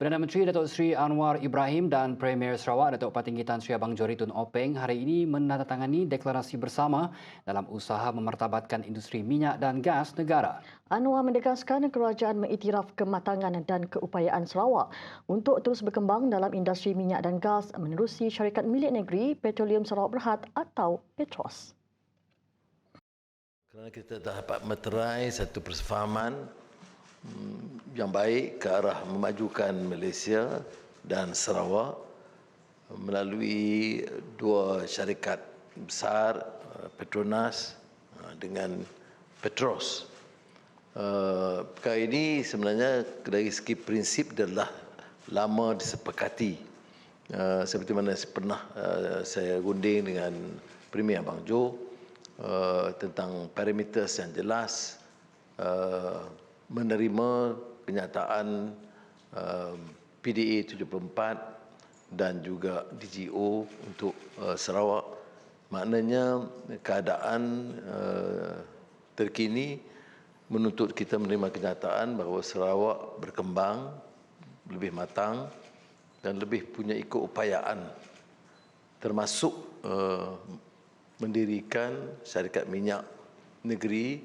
Perdana Menteri Datuk Seri Anwar Ibrahim dan Premier Sarawak Datuk Patinggi Tan Sri Abang Jori Tun Openg hari ini menandatangani deklarasi bersama dalam usaha memartabatkan industri minyak dan gas negara. Anwar menegaskan kerajaan mengiktiraf kematangan dan keupayaan Sarawak untuk terus berkembang dalam industri minyak dan gas menerusi syarikat milik negeri Petroleum Sarawak Berhad atau Petros. Kerana kita dapat meterai satu persefahaman yang baik ke arah memajukan Malaysia dan Sarawak melalui dua syarikat besar uh, Petronas uh, dengan Petros. Uh, perkara ini sebenarnya dari segi prinsip adalah lama disepakati. Seperti mana pernah saya gunding dengan Premier Abang Jo tentang parameter yang jelas menerima kenyataan uh, PDA 74 dan juga DGO untuk uh, Sarawak maknanya keadaan uh, terkini menuntut kita menerima kenyataan bahawa Sarawak berkembang lebih matang dan lebih punya keupayaan termasuk uh, mendirikan syarikat minyak negeri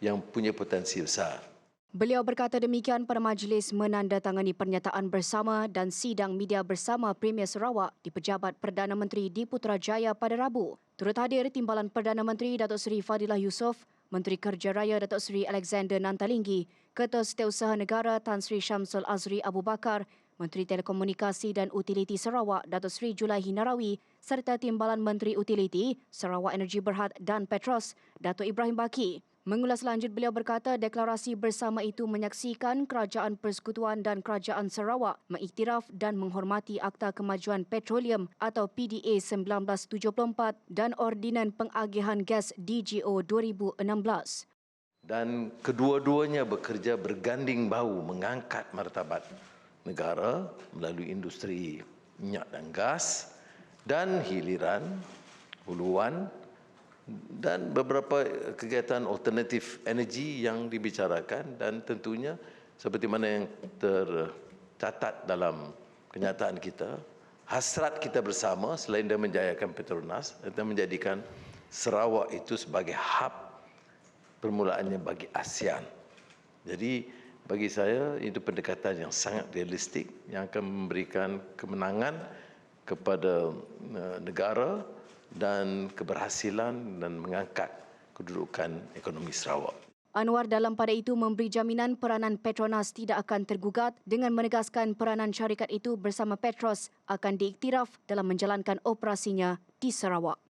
yang punya potensi besar. Beliau berkata demikian pada majlis menandatangani pernyataan bersama dan sidang media bersama Premier Sarawak di Pejabat Perdana Menteri di Putrajaya pada Rabu. Turut hadir Timbalan Perdana Menteri Datuk Seri Fadilah Yusof, Menteri Kerja Raya Datuk Seri Alexander Nantalinggi, Ketua Setiausaha Negara Tan Sri Syamsul Azri Abu Bakar, Menteri Telekomunikasi dan Utiliti Sarawak Datuk Seri Julaihi Narawi serta Timbalan Menteri Utiliti, Sarawak Energi Berhad dan Petros Datuk Ibrahim Baki. Mengulas lanjut beliau berkata deklarasi bersama itu menyaksikan Kerajaan Persekutuan dan Kerajaan Sarawak mengiktiraf dan menghormati Akta Kemajuan Petroleum atau PDA 1974 dan Ordinan Pengagihan Gas DGO 2016. Dan kedua-duanya bekerja berganding bahu mengangkat martabat negara melalui industri minyak dan gas dan hiliran huluan dan beberapa kegiatan alternatif energi yang dibicarakan dan tentunya seperti mana yang tercatat dalam kenyataan kita hasrat kita bersama selain dia menjayakan Petronas dan menjadikan Sarawak itu sebagai hub permulaannya bagi ASEAN. Jadi bagi saya itu pendekatan yang sangat realistik yang akan memberikan kemenangan kepada eh, negara dan keberhasilan dan mengangkat kedudukan ekonomi Sarawak. Anwar dalam pada itu memberi jaminan peranan Petronas tidak akan tergugat dengan menegaskan peranan syarikat itu bersama Petros akan diiktiraf dalam menjalankan operasinya di Sarawak.